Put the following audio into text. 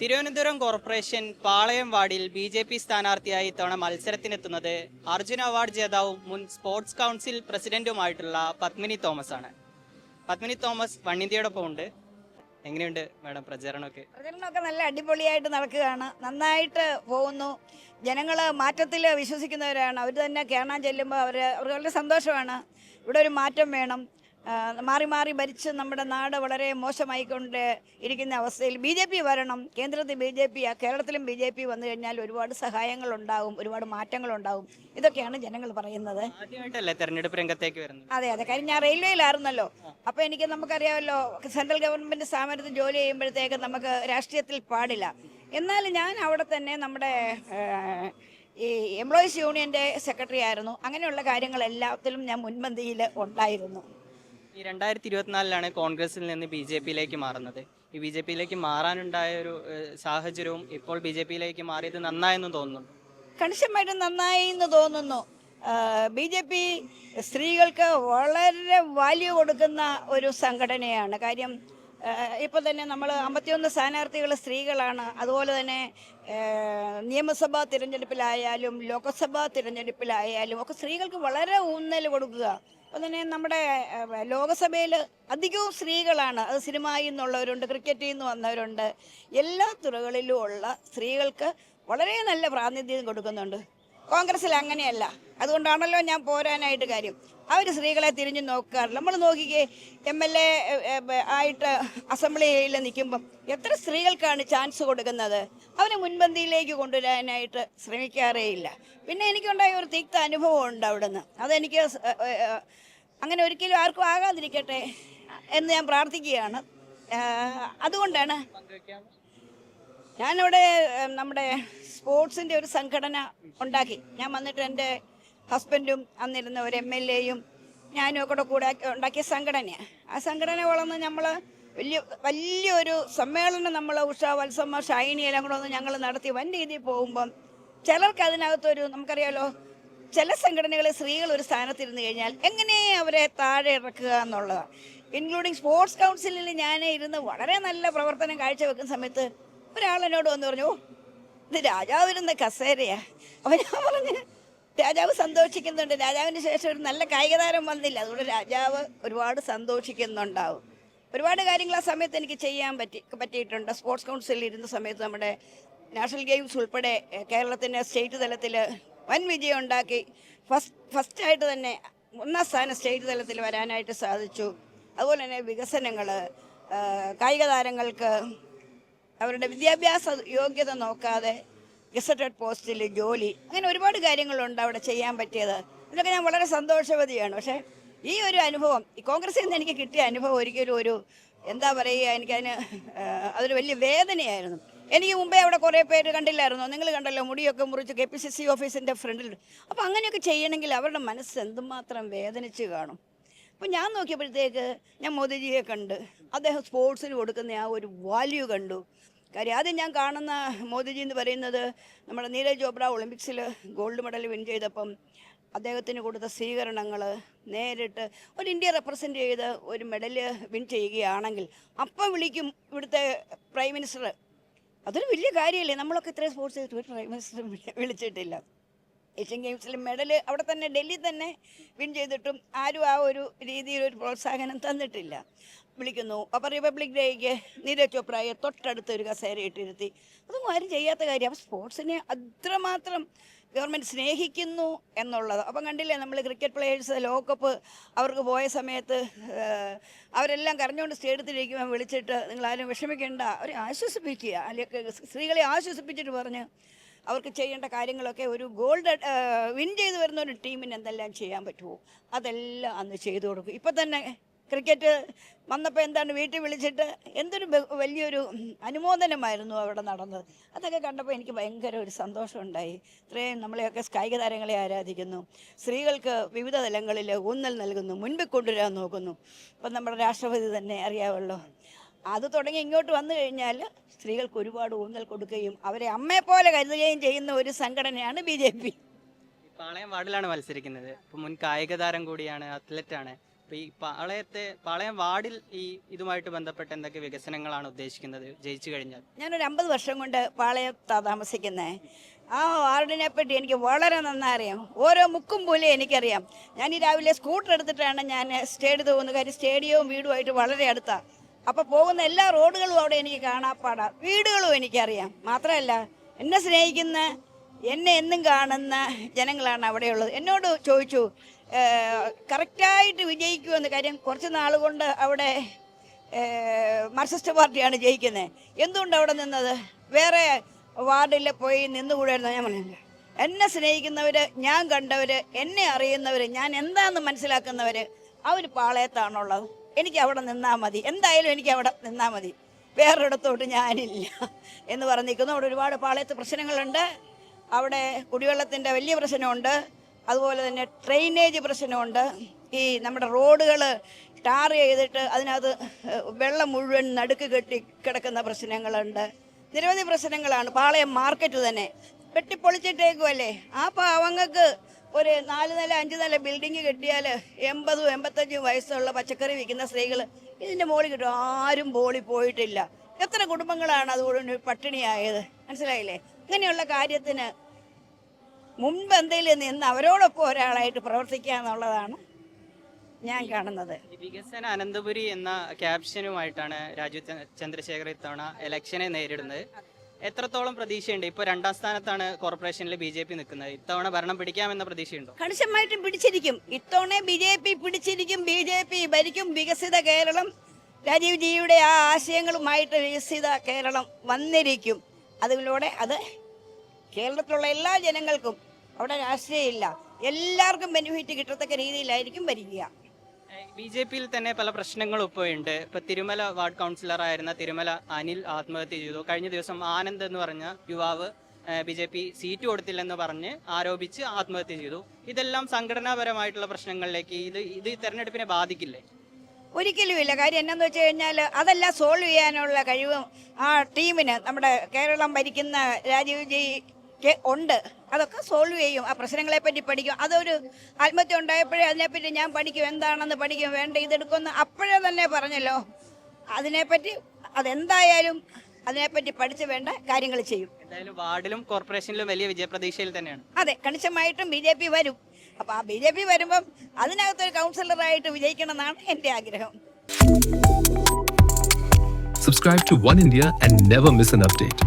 Thiruvananthapuram corporation പാളയം വാർഡിൽ B J P സ്ഥാനാർത്ഥിയായി ഇത്തവണ മത്സരത്തിനെത്തുന്നത് അർജുന അവാർഡ് ജേതാവും മുൻ സ്പോർട്സ് കൗൺസിൽ പ്രസിഡന്റുമായിട്ടുള്ള പത്മിനി തോമസ് ആണ് പത്മിനി തോമസ് വണ്ണിന്ത്യയോടൊപ്പം ഉണ്ട്. എങ്ങനെയുണ്ട് മാഡം പ്രചരണമൊക്കെ? പ്രചരണമൊക്കെ നല്ല അടിപൊളിയായിട്ട് നടക്കുകയാണ്. നന്നായിട്ട് പോകുന്നു. ജനങ്ങൾ മാറ്റത്തിൽ വിശ്വസിക്കുന്നവരാണ്. അവർ തന്നെ കേരളം ചെല്ലുമ്പോൾ അവർ വളരെ സന്തോഷമാണ്. ഇവിടെ ഒരു മാറ്റം വേണം. മാറി മാറി ഭരിച്ച് നമ്മുടെ നാട് വളരെ മോശമായിക്കൊണ്ട് ഇരിക്കുന്ന അവസ്ഥയിൽ ബി ജെ പി വരണം. കേന്ദ്രത്തിൽ ബി ജെ പി കേരളത്തിലും ബി ജെ പി വന്നു കഴിഞ്ഞാൽ ഒരുപാട് സഹായങ്ങളുണ്ടാവും ഒരുപാട് മാറ്റങ്ങളുണ്ടാവും. ഇതൊക്കെയാണ് ജനങ്ങൾ പറയുന്നത്. തെരഞ്ഞെടുപ്പ് രംഗത്തേക്ക് വരുന്നത്? അതെ അതെ. കാര്യം ഞാൻ റെയിൽവേയിലായിരുന്നല്ലോ. അപ്പോൾ എനിക്ക് നമുക്കറിയാമല്ലോ സെൻട്രൽ ഗവൺമെന്റ് സ്ഥാപനത്തിൽ ജോലി ചെയ്യുമ്പോഴത്തേക്ക് നമുക്ക് രാഷ്ട്രീയത്തിൽ പാടില്ല. എന്നാൽ ഞാൻ അവിടെ തന്നെ നമ്മുടെ ഈ എംപ്ലോയീസ് യൂണിയന്റെ സെക്രട്ടറി ആയിരുന്നു. അങ്ങനെയുള്ള കാര്യങ്ങളെല്ലാത്തിലും ഞാൻ മുൻപന്തിയിൽ ഉണ്ടായിരുന്നു. ഈ രണ്ടായിരത്തി ഇരുപത്തിനാലിലാണ് കോൺഗ്രസിൽ നിന്ന് ബി ജെ പിയിലേക്ക് മാറുന്നത്. ഈ ബി ജെ പിയിലേക്ക് മാറാനുണ്ടായ ഒരു സാഹചര്യവും ഇപ്പോൾ ബി ജെ പിയിലേക്ക് മാറിയത് നന്നായെന്ന് തോന്നുന്നു കണിശമായിട്ട് നന്നായി എന്ന് തോന്നുന്നു ബി ജെ പി സ്ത്രീകൾക്ക് വളരെ വാല്യൂ കൊടുക്കുന്ന ഒരു സംഘടനയാണ്. കാര്യം ഇപ്പോൾ തന്നെ നമ്മൾ അമ്പത്തിയൊന്ന് സ്ഥാനാർത്ഥികൾ സ്ത്രീകളാണ്. അതുപോലെ തന്നെ നിയമസഭാ തിരഞ്ഞെടുപ്പിലായാലും ലോക്സഭാ തിരഞ്ഞെടുപ്പിലായാലും ഒക്കെ സ്ത്രീകൾക്ക് വളരെ ഊന്നൽ കൊടുക്കുക. തന്നെ നമ്മുടെ ലോകസഭയിൽ അധികവും സ്ത്രീകളാണ്. അത് സിനിമയിൽ നിന്നുള്ളവരുണ്ട് ക്രിക്കറ്റിൽ നിന്ന് വന്നവരുണ്ട്. എല്ലാ തുറകളിലും ഉള്ള സ്ത്രീകൾക്ക് വളരെ നല്ല പ്രാതിനിധ്യം കൊടുക്കുന്നുണ്ട്. കോൺഗ്രസ്സിൽ അങ്ങനെയല്ല. അതുകൊണ്ടാണല്ലോ ഞാൻ പോരാനായിട്ട് കാര്യം. അവർ സ്ത്രീകളെ തിരിഞ്ഞു നോക്കാറില്ല. നമ്മൾ നോക്കിക്കേ എം എൽ എ ആയിട്ട് അസംബ്ലിയിൽ നിൽക്കുമ്പം എത്ര സ്ത്രീകൾക്കാണ് ചാൻസ് കൊടുക്കുന്നത്? അവരെ മുൻപന്തിയിലേക്ക് കൊണ്ടുവരാനായിട്ട് ശ്രമിക്കാറേയില്ല. പിന്നെ എനിക്കുണ്ടായ ഒരു തിക്ത അനുഭവം ഉണ്ട് അവിടുന്ന്. അതെനിക്ക് അങ്ങനെ ഒരിക്കലും ആർക്കും ആകാതിരിക്കട്ടെ എന്ന് ഞാൻ പ്രാർത്ഥിക്കുകയാണ്. അതുകൊണ്ടാണ് ഞാനിവിടെ നമ്മുടെ സ്പോർട്സിന്റെ ഒരു സംഘടന ഉണ്ടാക്കി. ഞാൻ വന്നിട്ട് എന്റെ ഹസ്ബൻഡും അന്നിരുന്ന ഒരു എം എൽ എയും ഞാനും ഒക്കെ കൂടെ ഉണ്ടാക്കിയ സംഘടനയാണ് ആ സംഘടന വളർന്ന് നമ്മൾ വലിയ വലിയൊരു സമ്മേളനം നമ്മൾ ഉഷ വത്സമ്മ ഷൈനി എല്ലാം കൂടെ ഒന്ന് ഞങ്ങൾ നടത്തി. വൻ രീതിയിൽ പോകുമ്പം ചിലർക്ക് അതിനകത്തൊരു നമുക്കറിയാലോ ചില സംഘടനകളിൽ സ്ത്രീകൾ ഒരു സ്ഥാനത്തിരുന്ന് കഴിഞ്ഞാൽ എങ്ങനെ അവരെ താഴെ ഇറക്കുക എന്നുള്ളതാണ് ഇൻക്ലൂഡിങ് സ്പോർട്സ് കൗൺസിലിൽ ഞാൻ ഇരുന്ന് വളരെ നല്ല പ്രവർത്തനം കാഴ്ചവെക്കുന്ന സമയത്ത് ഒരാൾ എന്നോട് വന്ന് പറഞ്ഞു "ഓ, ഇത് രാജാവിരുന്ന കസേരയാ. അപ്പൊ ഞാൻ പറഞ്ഞു രാജാവ് സന്തോഷിക്കുന്നുണ്ട്. രാജാവിന് ശേഷം ഒരു നല്ല കായിക താരം വന്നില്ല. അതുകൊണ്ട് രാജാവ് ഒരുപാട് സന്തോഷിക്കുന്നുണ്ടാവും. ഒരുപാട് കാര്യങ്ങൾ ആ സമയത്ത് എനിക്ക് ചെയ്യാൻ പറ്റി പറ്റിയിട്ടുണ്ട്. സ്പോർട്സ് കൗൺസിലിൽ ഇരുന്ന സമയത്ത് നമ്മുടെ നാഷണൽ ഗെയിംസ് ഉൾപ്പെടെ കേരളത്തിന്റെ സ്റ്റേറ്റ് തലത്തിൽ വൻ വിജയം ഉണ്ടാക്കി. ഫസ്റ്റ് ഫസ്റ്റായിട്ട് തന്നെ ഒന്നാം സ്ഥാനം സ്റ്റേറ്റ് തലത്തിൽ വരാനായിട്ട് സാധിച്ചു. അതുപോലെ തന്നെ വികസനങ്ങൾ കായിക താരങ്ങൾക്ക് അവരുടെ വിദ്യാഭ്യാസ യോഗ്യത നോക്കാതെ ഗസറ്റഡ് പോസ്റ്റിൽ ജോലി അങ്ങനെ ഒരുപാട് കാര്യങ്ങളുണ്ട് അവിടെ ചെയ്യാൻ പറ്റിയത്. ഇതൊക്കെ ഞാൻ വളരെ സന്തോഷവതിയാണ്. പക്ഷേ ഈ ഒരു അനുഭവം ഈ കോൺഗ്രസിൽ നിന്ന് എനിക്ക് കിട്ടിയ അനുഭവം ഒരിക്കലും ഒരു എന്താ പറയുക എനിക്കതിന് അതൊരു വലിയ വേദനയായിരുന്നു. എനിക്ക് മുമ്പേ അവിടെ കുറേ പേര് കണ്ടില്ലായിരുന്നോ. നിങ്ങൾ കണ്ടല്ലോ മുടിയൊക്കെ മുറിച്ച് കെ പി സി സി ഓഫീസിന്റെ ഫ്രണ്ടിൽ. അപ്പോൾ അങ്ങനെയൊക്കെ ചെയ്യണമെങ്കിൽ അവരുടെ മനസ്സ് എന്തുമാത്രം വേദനിച്ച് കാണും? അപ്പം ഞാൻ നോക്കിയപ്പോഴത്തേക്ക് ഞാൻ മോദിജിയെ കണ്ട് അദ്ദേഹം സ്പോർട്സിന് കൊടുക്കുന്ന ആ ഒരു വാല്യൂ കണ്ടു. കാര്യം ആദ്യം ഞാൻ കാണുന്ന മോദിജി എന്ന് പറയുന്നത് നമ്മുടെ നീരജ് ചോപ്ര ഒളിമ്പിക്സിൽ ഗോൾഡ് മെഡൽ വിൻ ചെയ്തപ്പം അദ്ദേഹത്തിന് കൊടുത്ത സ്വീകരണങ്ങൾ നേരിട്ട് ഒരു ഇന്ത്യ റെപ്രസെന്റ് ചെയ്ത് ഒരു മെഡൽ വിൻ ചെയ്യുകയാണെങ്കിൽ അപ്പം വിളിക്കും ഇവിടുത്തെ പ്രൈം മിനിസ്റ്റർ അതൊരു വലിയ കാര്യമല്ലേ നമ്മളൊക്കെ ഇത്രയും സ്പോർട്സ് ഒരു പ്രൈം മിനിസ്റ്റർ വിളിച്ചിട്ടില്ല. ഏഷ്യൻ ഗെയിംസിൽ മെഡൽ അവിടെ തന്നെ ഡൽഹി തന്നെ വിൻ ചെയ്തിട്ടും ആരും ആ ഒരു രീതിയിൽ ഒരു പ്രോത്സാഹനം തന്നിട്ടില്ല. വിളിക്കുന്നു. അപ്പോൾ റിപ്പബ്ലിക് ഡേക്ക് നീരജ് ചോപ്രയെ തൊട്ടടുത്ത് ഒരു കസേര ഇട്ടിരുത്തി. അതൊന്നും ആരും ചെയ്യാത്ത കാര്യം. അപ്പോൾ സ്പോർട്സിനെ അത്രമാത്രം ഗവൺമെന്റ് സ്നേഹിക്കുന്നു എന്നുള്ളത്. അപ്പം കണ്ടില്ലേ നമ്മൾ ക്രിക്കറ്റ് പ്ലേയേഴ്സ് ലോകകപ്പ് അവർക്ക് പോയ സമയത്ത് അവരെല്ലാം കരഞ്ഞുകൊണ്ട് സ്റ്റേഡിയത്തിലിരിക്കുമ്പോൾ വിളിച്ചിട്ട് നിങ്ങളാരും വിഷമിക്കേണ്ട. അവരെ ആശ്വസിപ്പിക്കുക. അല്ലെങ്കിൽ സ്ത്രീകളെ ആശ്വസിപ്പിച്ചിട്ട് പറഞ്ഞ് അവർക്ക് ചെയ്യേണ്ട കാര്യങ്ങളൊക്കെ ഒരു ഗോൾഡ് വിൻ ചെയ്ത് വരുന്ന ഒരു ടീമിന് എന്തെല്ലാം ചെയ്യാൻ പറ്റുമോ? അതെല്ലാം അന്ന് ചെയ്തു കൊടുക്കും. ഇപ്പം തന്നെ ക്രിക്കറ്റ് വന്നപ്പോൾ എന്താണ് വീട്ടിൽ വിളിച്ചിട്ട് എന്തൊരു വലിയൊരു അനുമോദനമായിരുന്നു അവിടെ നടന്നത്. അതൊക്കെ കണ്ടപ്പോൾ എനിക്ക് ഭയങ്കര ഒരു സന്തോഷമുണ്ടായി. ഇത്രയും നമ്മളെയൊക്കെ കായിക താരങ്ങളെ ആരാധിക്കുന്നു. സ്ത്രീകൾക്ക് വിവിധ തലങ്ങളിൽ ഊന്നൽ നൽകുന്നു മുൻപിൽ കൊണ്ടുവരാൻ നോക്കുന്നു. ഇപ്പം നമ്മുടെ രാഷ്ട്രപതി തന്നെ അറിയാമല്ലോ അത് തുടങ്ങി ഇങ്ങോട്ട് വന്നു കഴിഞ്ഞാൽ സ്ത്രീകൾക്ക് ഒരുപാട് ഊന്നൽ കൊടുക്കുകയും അവരെ അമ്മയെ പോലെ കരുതുകയും ചെയ്യുന്ന ഒരു സംഘടനയാണ് ബി ജെ പി. പാളയം വാർഡിലാണ് മത്സരിക്കുന്നത്. ഇപ്പൊ മുൻ കായിക താരം കൂടിയാണ് അത്ലറ്റാണ്. അപ്പൊ ഈ പാളയത്തെ പാളയം വാർഡിൽ ഈ ഇതുമായിട്ട് ബന്ധപ്പെട്ട് എന്തൊക്കെ വികസനങ്ങളാണ് ഉദ്ദേശിക്കുന്നത്? ജയിച്ചു കഴിഞ്ഞാൽ. ഞാനൊരു അമ്പത് വർഷം കൊണ്ട് പാളയത്താ താമസിക്കുന്നത് ആ വാർഡിനെ പറ്റി എനിക്ക് വളരെ നന്നായി അറിയാം ഓരോ മുക്കും പോലും എനിക്കറിയാം. ഞാൻ ഈ രാവിലെ സ്കൂട്ടർ എടുത്തിട്ടാണ് ഞാൻ സ്റ്റേഡിയം പോകുന്നത്. കാര്യം സ്റ്റേഡിയവും വീടുമായിട്ട് വളരെ അടുത്താണ് അപ്പോൾ പോകുന്ന എല്ലാ റോഡുകളും അവിടെ എനിക്ക് കാണാപ്പാടാ. വീടുകളും എനിക്കറിയാം. മാത്രമല്ല എന്നെ സ്നേഹിക്കുന്ന എന്നെ എന്നും കാണുന്ന ജനങ്ങളാണ് അവിടെയുള്ളത്. എന്നോട് ചോദിച്ചു കറക്റ്റായിട്ട് വിജയിക്കുമെന്ന് കാര്യം കുറച്ച് നാൾ കൊണ്ട് അവിടെ മാർക്സിസ്റ്റ് പാർട്ടിയാണ് ജയിക്കുന്നത് എന്തുകൊണ്ട് അവിടെ നിന്നത്? വേറെ വാർഡിൽ പോയി നിന്നുകൂടായിരുന്നു ഞാൻ പറഞ്ഞില്ല എന്നെ സ്നേഹിക്കുന്നവർ ഞാൻ കണ്ടവർ എന്നെ അറിയുന്നവർ ഞാൻ എന്താണെന്ന് മനസ്സിലാക്കുന്നവർ അവർ പാളയത്താണുള്ളത്. എനിക്ക് അവിടെ നിന്നാൽ മതി. എന്തായാലും എനിക്ക് അവിടെ നിന്നാൽ മതി. വേറൊരിടത്തോട്ട് ഞാനില്ല എന്ന് പറഞ്ഞിരിക്കുന്നു. അവിടെ ഒരുപാട് പാളയത്ത് പ്രശ്നങ്ങളുണ്ട്. അവിടെ കുടിവെള്ളത്തിന്റെ വലിയ പ്രശ്നമുണ്ട്. അതുപോലെ തന്നെ ഡ്രെയിനേജ് പ്രശ്നമുണ്ട്. ഈ നമ്മുടെ റോഡുകൾ ടാർ ചെയ്തിട്ട് അതിനകത്ത് വെള്ളം മുഴുവൻ നടുക്ക് കെട്ടി കിടക്കുന്ന പ്രശ്നങ്ങളുണ്ട്. നിരവധി പ്രശ്നങ്ങളാണ്. പാളയം മാർക്കറ്റ് തന്നെ. വെട്ടിപ്പൊളിച്ചിട്ടേക്കുമല്ലേ ആ പാവങ്ങൾക്ക് ഒരു നാല് നില അഞ്ച് നില ബിൽഡിംഗ് കെട്ടിയാൽ എൺപതും എൺപത്തഞ്ചും വയസ്സുള്ള പച്ചക്കറി വിൽക്കുന്ന സ്ത്രീകൾ ഇതിന്റെ മുകളിൽ കിട്ടും. ആരും ബോളി പോയിട്ടില്ല. എത്ര കുടുംബങ്ങളാണ് അതുകൊണ്ട് പട്ടിണിയായത്? മനസ്സിലായില്ലേ? ഇങ്ങനെയുള്ള കാര്യത്തിന് മുൻപ് എന്തെങ്കിലും നിന്ന് അവരോടൊപ്പം ഒരാളായിട്ട് പ്രവർത്തിക്കുക എന്നുള്ളതാണ് ഞാൻ കാണുന്നത്. വികസന അനന്തപുരി എന്ന ക്യാപ്ഷനുമായിട്ടാണ് രാജു ചന്ദ്രശേഖർ ഇത്തവണ ഇലക്ഷനെ നേരിടുന്നത്. എത്രത്തോളം പ്രതീക്ഷയുണ്ട്? ഇപ്പോൾ രണ്ടാം സ്ഥാനത്താണ് കോർപ്പറേഷനിൽ ബി ജെ പി നിൽക്കുന്നത്. ഇത്തവണ ഭരണം പിടിക്കാമെന്ന പ്രതീക്ഷയുണ്ടോ? കണിശമായിട്ടും പിടിച്ചിരിക്കും. ഇത്തവണ ബി ജെ പി പിടിച്ചിരിക്കും. ബി ജെ പി ഭരിക്കും. വികസിത കേരളം. രാജീവ് ജിയുടെ ആ ആശയങ്ങളുമായിട്ട് വികസിത കേരളം വന്നിരിക്കും. അതിലൂടെ അത് കേരളത്തിലുള്ള എല്ലാ ജനങ്ങൾക്കും അവിടെ രാഷ്ട്രീയമില്ല. എല്ലാവർക്കും ബെനിഫിറ്റ് കിട്ടത്തക്ക രീതിയിലായിരിക്കും ഭരിക്കുക. ബി ജെ പിയിൽ തന്നെ പല പ്രശ്നങ്ങളും ഇപ്പോൾ ഉണ്ട് ഇപ്പൊ തിരുമല വാർഡ് കൗൺസിലർ ആയിരുന്ന തിരുമല അനിൽ ആത്മഹത്യ ചെയ്തു. കഴിഞ്ഞ ദിവസം ആനന്ദ് എന്ന് പറഞ്ഞ യുവാവ് ബി ജെ പി സീറ്റ് കൊടുത്തില്ലെന്ന് പറഞ്ഞ് ആരോപിച്ച് ആത്മഹത്യ ചെയ്തു. ഇതെല്ലാം സംഘടനാപരമായിട്ടുള്ള പ്രശ്നങ്ങളിലേക്ക് ഇത് ഇത് തെരഞ്ഞെടുപ്പിനെ ബാധിക്കില്ലേ? ഒരിക്കലും ഇല്ല കാര്യം എന്നാന്ന് വെച്ച് കഴിഞ്ഞാൽ അതെല്ലാം സോൾവ് ചെയ്യാനുള്ള കഴിവും ആ ടീമിന് നമ്മുടെ കേരളം ഭരിക്കുന്ന രാജീവ് ജിക്ക് ഉണ്ട്. അതൊക്കെ സോൾവ് ചെയ്യും. ആ പ്രശ്നങ്ങളെ പറ്റി പഠിക്കും. അതൊരു ആത്മഹത്യ ഉണ്ടായപ്പോഴേ അതിനെപ്പറ്റി ഞാൻ പഠിക്കും. എന്താണെന്ന് പഠിക്കും. വേണ്ട ഇതെടുക്കുമെന്ന് അപ്പോഴേ തന്നെ പറഞ്ഞല്ലോ. അതിനെപ്പറ്റി അതെന്തായാലും അതിനെപ്പറ്റി പഠിച്ച് വേണ്ട കാര്യങ്ങൾ ചെയ്യും. എന്തായാലും വാർഡിലും കോർപ്പറേഷനിലും വലിയ വിജയപ്രതീക്ഷയിൽ തന്നെയാണ്. അതെ കണിശമായിട്ടും ബി ജെ പി വരും. അപ്പൊ ആ ബി ജെ പി വരുമ്പം അതിനകത്തൊരു കൗൺസിലറായിട്ട് വിജയിക്കണം എന്നാണ് എന്റെ ആഗ്രഹം. Subscribe to One India and never miss an update.